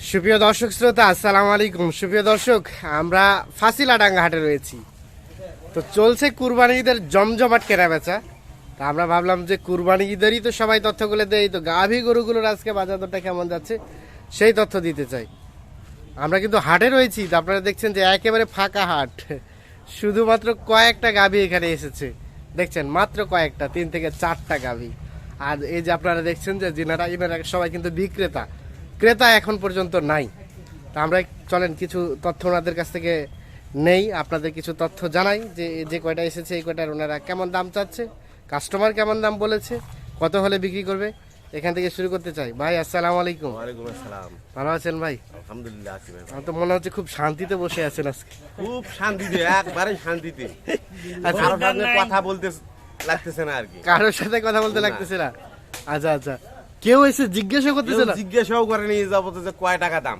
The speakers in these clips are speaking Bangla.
সুপ্রিয় দর্শক শ্রোতা, আসসালামু আলাইকুম। সুপ্রিয় দর্শক, আমরা ফাঁসিলাডাঙ্গা হাটে রয়েছি। তো চলছে কুরবানি ঈদের জমজমাট কেনা বেচা তা আমরা ভাবলাম যে কুরবানি ঈদেরই তো সবাই তথ্যগুলো দেয় তো গাভী গরুগুলোর আজকে বাজার দরটা কেমন যাচ্ছে, সেই তথ্য দিতে চাই। আমরা কিন্তু হাটে রয়েছি, তো আপনারা দেখছেন যে একেবারে ফাঁকা হাট। শুধুমাত্র কয়েকটা গাভী এখানে এসেছে। দেখছেন, মাত্র কয়েকটা, তিন থেকে চারটা গাভী। আর এই যে আপনারা দেখছেন যে, যিনারা ইনারা সবাই কিন্তু বিক্রেতা। ক্রেতা এখন পর্যন্ত নাই। তা আমরা চলেন কিছু তথ্য ওনাদের কাছ থেকে নেই। আপনাদের কিছু তথ্য জানাই যে যে কয়টা এসেছে এই কয়টার ওনারা কেমন দাম চাচ্ছে কাস্টমার কেমন দাম বলেছে কত হলে বিক্রি করবে এখান থেকে শুরু করতে চাই। ভাই আসসালামু আলাইকুম। ওয়ালাইকুম আসসালাম। ভালো আছেন ভাই? আলহামদুলিল্লাহ আছি ভাই। আমার তো মনে হচ্ছে খুব শান্তিতে বসে আছেন আজকে। খুব শান্তিতে একবারে শান্তিতে। আচ্ছা। কথা বলতে লাগতেছে না আর কি। কারোর সাথে কথা বলতে লাগতেছে না? আচ্ছা আচ্ছা। কেউ এসে জিজ্ঞাসা করতেছে না। জিজ্ঞাসাও করে নিয়ে যাব যে কয় টাকা দাম।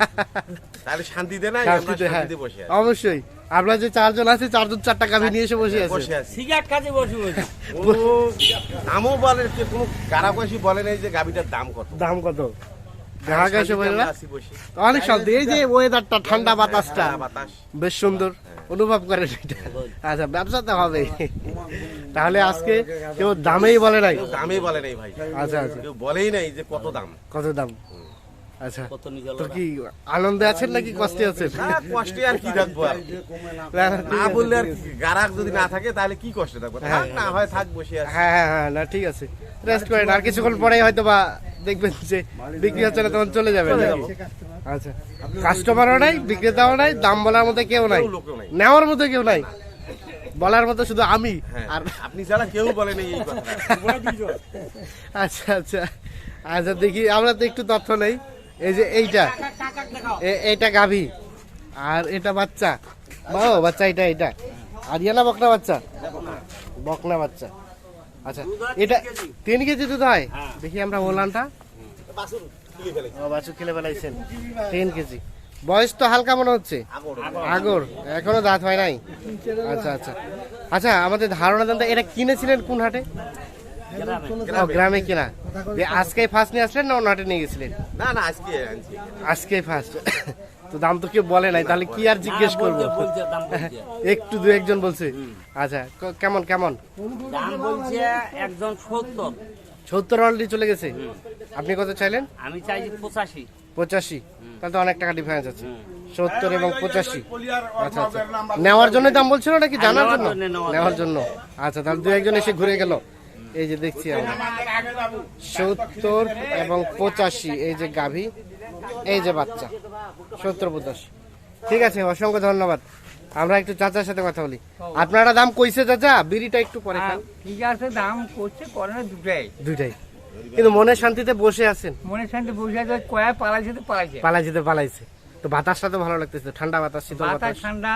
তাহলে শান্তিতে নাই? আমরা শান্তিতে হ্যাঁ বসে অবশ্যই। আমরা যে চারজন আছে চারজন চার টাকা নিয়ে এসে বসে আছে। বসে আছি। সিগারেট কাজে বসে বসে। ও দামও বলে যে কোনো কারাকশি বলে নাই যে গাবিটার দাম কত। দাম কত? না অনেক শান্তি। এই যে ওয়েদারটা ঠান্ডা বাতাসটা। বাতাস। বেশ সুন্দর। অনুভব করে এটা আচ্ছা ব্যবসা তো হবে তাহলে আজকে কেউ দামেই বলে নাই? দামই বলে নাই ভাই। আচ্ছা আচ্ছা। কেউ বলেই নাই যে কত দাম। কত দাম? আচ্ছা। কত তো কি আনন্দে আছেন নাকি কষ্টে আছেন? না কষ্টে আর কি থাকব আর? না বললে আর গারাক যদি না থাকে তাহলে কি কষ্টে থাকব? থাক না হয় থাক বসে হ্যাঁ হ্যাঁ হ্যাঁ না ঠিক আছে। রেস্ট করেন। আর কিছুক্ষণ পরেই হয়তো বা দেখবেন যে বিক্রি হচ্ছে না তখন চলে যাবে? আচ্ছা। কাস্টমারও নাই বিক্রেতাও নাই দাম বলার মতো কেউ নাই। নাই। নেওয়ার মতো কেউ নাই। বলার মতো শুধু আমি। হ্যাঁ, আর আপনি ছাড়া কেউ বলেনি এই কথা আচ্ছা আচ্ছা। আচ্ছা দেখি আমরা তো একটু তথ্য নেই। এই যে এইটা এইটা গাভী। আর এটা বাচ্চা। ও বাচ্চা এটা এটা। আর ইয়া না বকনা বাচ্চা? বকনা বাচ্চা। আচ্ছা এটা তিন কেজি দুধ হয়? দেখি আমরা ওলানটা। বাছুর খেলে বেলাইছেন তিন কেজি। বয়স তো হালকা মনে হচ্ছে? আগর। এখনও দাঁত হয় নাই? আচ্ছা আচ্ছা। আচ্ছা আমাদের ধারণা দেন তো এটা কিনেছিলেন কোন হাটে? গ্রামে কিনা। আজকে ফার্স্ট নিয়ে আসলেন না অন্য হাটে নিয়ে গেছিলেন? না না আজকে আজকে ফার্স্ট তো দাম তো কেউ বলে নাই তাহলে কি আর জিজ্ঞেস করব? একটু দু একজন বলছে। আচ্ছা কেমন কেমন? দাম বলছে একজন সত্তর। সত্তর অলরেডি চলে গেছে? আপনি কত চাইলেন? আমি চাইছি পঁচাশি। পঁচাশি। তাহলে তো অনেক টাকা ডিফারেন্স আছে। সত্তর এবং পঁচাশি। আচ্ছা আচ্ছা। নেওয়ার জন্য দাম বলছিল নাকি জানার জন্য? নেওয়ার জন্য। আচ্ছা তাহলে দু একজন এসে ঘুরে গেল। এই যে দেখছি আমরা। সত্তর এবং পঁচাশি এই যে গাভী এই যে বাচ্চা। সত্তর পঁচাশি। ঠিক আছে অসংখ্য ধন্যবাদ। আমরা একটু চাচার সাথে কথা বলি। আপনারা দাম কইছে চাচা? বিড়িটা একটু পরে খান। ঠিক আছে দাম করছে দুটাই। দুইটাই কিন্তু মনে শান্তিতে বসে আছেন। মনে শান্তি বসে আছে কয়া পালাইছে তো পালাইছে। পালাই যেতে পালাইছে। তো বাতাসটা তো ভালো লাগতেছে ঠান্ডা বাতাস শীতল বাতাস ঠান্ডা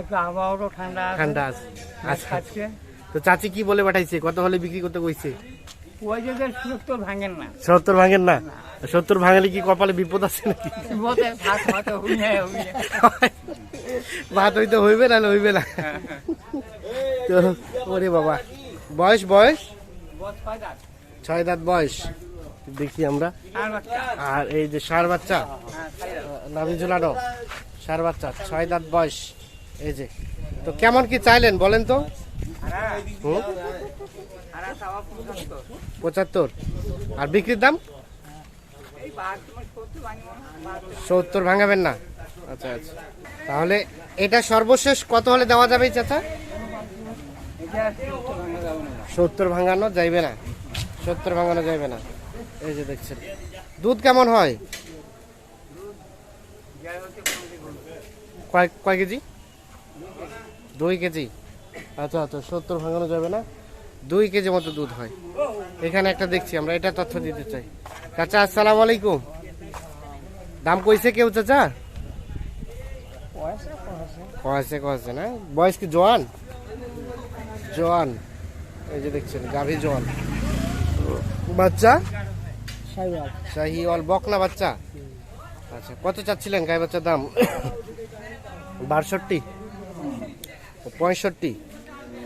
একটু আবহাওয়াটাও ঠান্ডা ঠান্ডা আছে। আচ্ছা। তো চাচি কি বলে পাঠাইছে? কত হলে বিক্রি করতে কইছে? তো ভাঙেন না। সত্তর ভাঙেন না? সত্তর ভাঙালে কি কপালে বিপদ আছে নাকি? ভাত হইতে হইবে না হইবে না। তো ওরে বাবা। বয়স বয়স। ছয় দাঁত বয়স দেখি আমরা আর এই যে সার বাচ্চা। নাভি ঝুলানো সার বাচ্চা, ছয় দাঁত বয়স এই যে তো কেমন কি চাইলেন বলেন তো। পঁচাত্তর আর বিক্রির দাম। সত্তর ভাঙাবেন না আচ্ছা আচ্ছা তাহলে এটা সর্বশেষ কত হলে দেওয়া যাবে চাচা। সত্তর ভাঙানো যাইবে না সত্তর ভাঙানো যাবে না। এই যে দেখছেন। দুধ কেমন হয়? কয় কেজি? দুই কেজি। আচ্ছা আচ্ছা সত্তর ভাঙানো যাবে না। দুই কেজি মতো দুধ হয়। এখানে একটা দেখছি আমরা এটা তথ্য দিতে চাই। চাচা আসসালাম আলাইকুম। দাম কইছে কেউ চাচা? কয়েছে কয়েছে না? বয়স কি জোয়ান? জোয়ান। এই যে দেখছেন গাভী জোয়ান। বাচ্চা? শাহিওয়াল। বকনা বাচ্চা? আচ্ছা কত চাচ্ছিলেন গাই বাচ্চার দাম? বাষট্টি। পঁয়ষট্টি।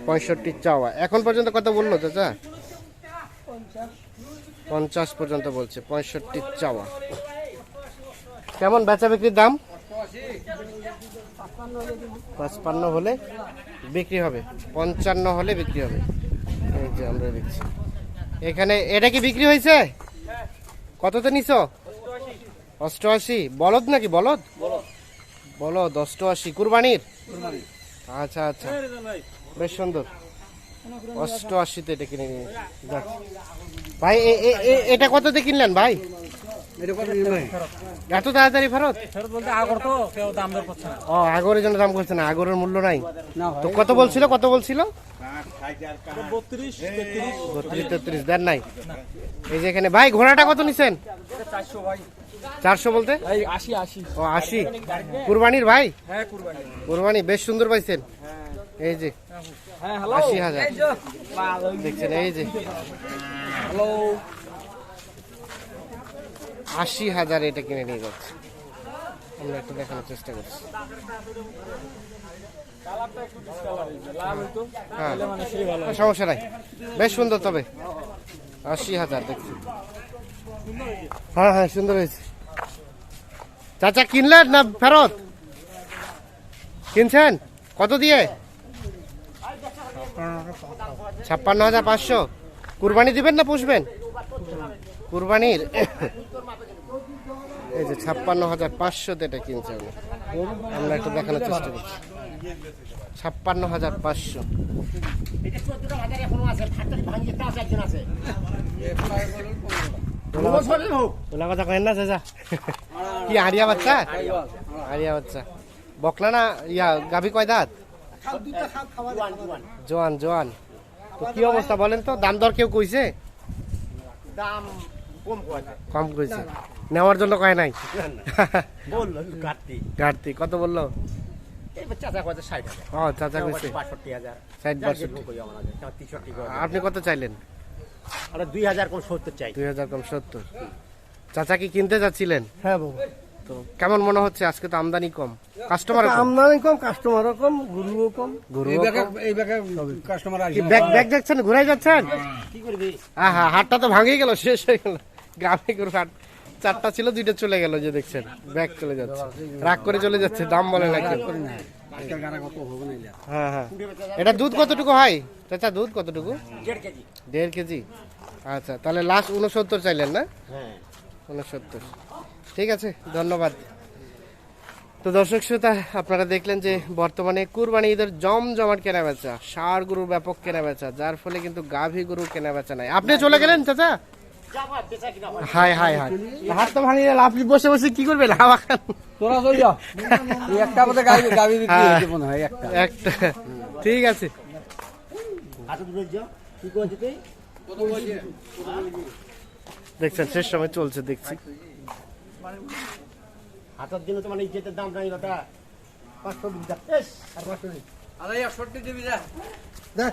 পঁয়ষট্টি চাওয়া। এখন পর্যন্ত কত বলল চাচা? পঞ্চাশ পর্যন্ত বলছে পঁয়ষট্টি চাওয়া। কেমন বেচা বিক্রির দাম? পাঁচপান্ন হলে বিক্রি হবে পঞ্চান্ন হলে বিক্রি হবে। এই যে আমরা দেখছি। এখানে এটা কি বিক্রি হয়েছে? কততে নিছ? অষ্টআশি। বলদ নাকি বলদ? বলদ অষ্টআশি। কুরবানির? আচ্ছা আচ্ছা। বেশ সুন্দর। অষ্টআশিতে এটা কিনে নিয়ে ভাই এ- এ- এ- এটা কততে কিনলেন ভাই? এত তাড়াতাড়ি ফেরত? ও আগরের জন্য দাম করছে না। আগরের মূল্য নাই। তো কত বলছিল? কত বলছিল? বত্রিশ তেত্রিশ। দেন নাই। এই যে এখানে ভাই ঘোড়াটা কত নিছেন? চারশো বলতে? ও আশি। কুরবানির ভাই? হ্যাঁ কুরবানি। কুরবানি বেশ সুন্দর পাইছেন। এই যে হ্যাঁ আশি হাজার। দেখছেন এই যে। আশি হাজার এটা কিনে নিয়ে যাচ্ছে। আমরা একটু দেখানোর চেষ্টা করছি। হ্যাঁ সমস্যা নাই। বেশ সুন্দর তবে। আশি হাজার দেখছি। হ্যাঁ হ্যাঁ সুন্দর হয়েছে। চাচা, কিনলেন না ফেরত? কিনছেন? কত দিয়ে? ছাপ্পান্ন হাজার পাঁচশো। কুরবানি দিবেন না পুষবেন? কুরবানির এই যে ছাপ্পান্ন হাজার পাঁচশোতে এটা কিনছে উনি। আমরা একটু দেখানোর চেষ্টা করছি। ছাপ্পান্ন হাজার পাঁচশো। ওলা কথা কেন না চাচা কি হারিয়া বাচ্চা? হারিয়া বাচ্চা। বকলা না ইয়া গাভী কয় দাঁত? জোয়ান জোয়ান। তো কি অবস্থা বলেন তো? দাম দর কেউ কইছে? দাম কম কইছে? নেওয়ার জন্য কয় নাই? বলল ঘাটতি। কত বলল? আপনি কত চাইলেন? দুই হাজার কোন সত্তর চাই। দুই হাজার কম সত্তর। চাচা কি কিনতে যাচ্ছিলেন? হ্যাঁ বাবু। তো কেমন মনে হচ্ছে? আজকে তো আমদানি কম। কাস্টমার আমদানি কম কাস্টমারও কম গরুও কম। গরু এই ব্যাগে এই কাস্টমার ব্যাগ ব্যাগ যাচ্ছেন ঘুরাই যাচ্ছেন? আহা হাটটা তো ভাঙেই গেল শেষ হয়ে গেল। গ্রামে গরু হাট চারটা ছিল দুইটা চলে গেল যে দেখছেন। ব্যাগ চলে যাচ্ছে। রাগ করে চলে যাচ্ছে দাম বলে না কেউ আজকাল গাড়া কত হবে না এটা। হ্যাঁ হ্যাঁ। এটা দুধ কতটুকু হয়? চাচা দুধ কতটুকু? দেড় কেজি। আচ্ছা তাহলে লাস্ট উনসত্তর চাইলেন না? হ্যাঁ। উনসত্তর ঠিক আছে ধন্যবাদ। তো দর্শক শ্রোতা আপনারা দেখলেন যে বর্তমানে কুরবানি ঈদের জমজমাট কেনা বেচা সার গরুর ব্যাপক কেনা বেচা যার ফলে কিন্তু গাভী গরু কেনা বেচা নাই। আপনি চলে গেলেন চাচা? হাই হাই হাই। হাত তো ভাঙিয়ে বসে বসে কি খান তোরা চল একটা গাড়ি বিক্রি হ্যাঁ। মনে হয় একটা। একটা। ঠিক আছে। দেখছেন শেষ সময় চলছে দেখছি। হাতের জন্য তো মানে ইজ্জতের দাম নাই ওটা পাঁচশো বিঘা আরে একষট্টি দিবি যা। দেখ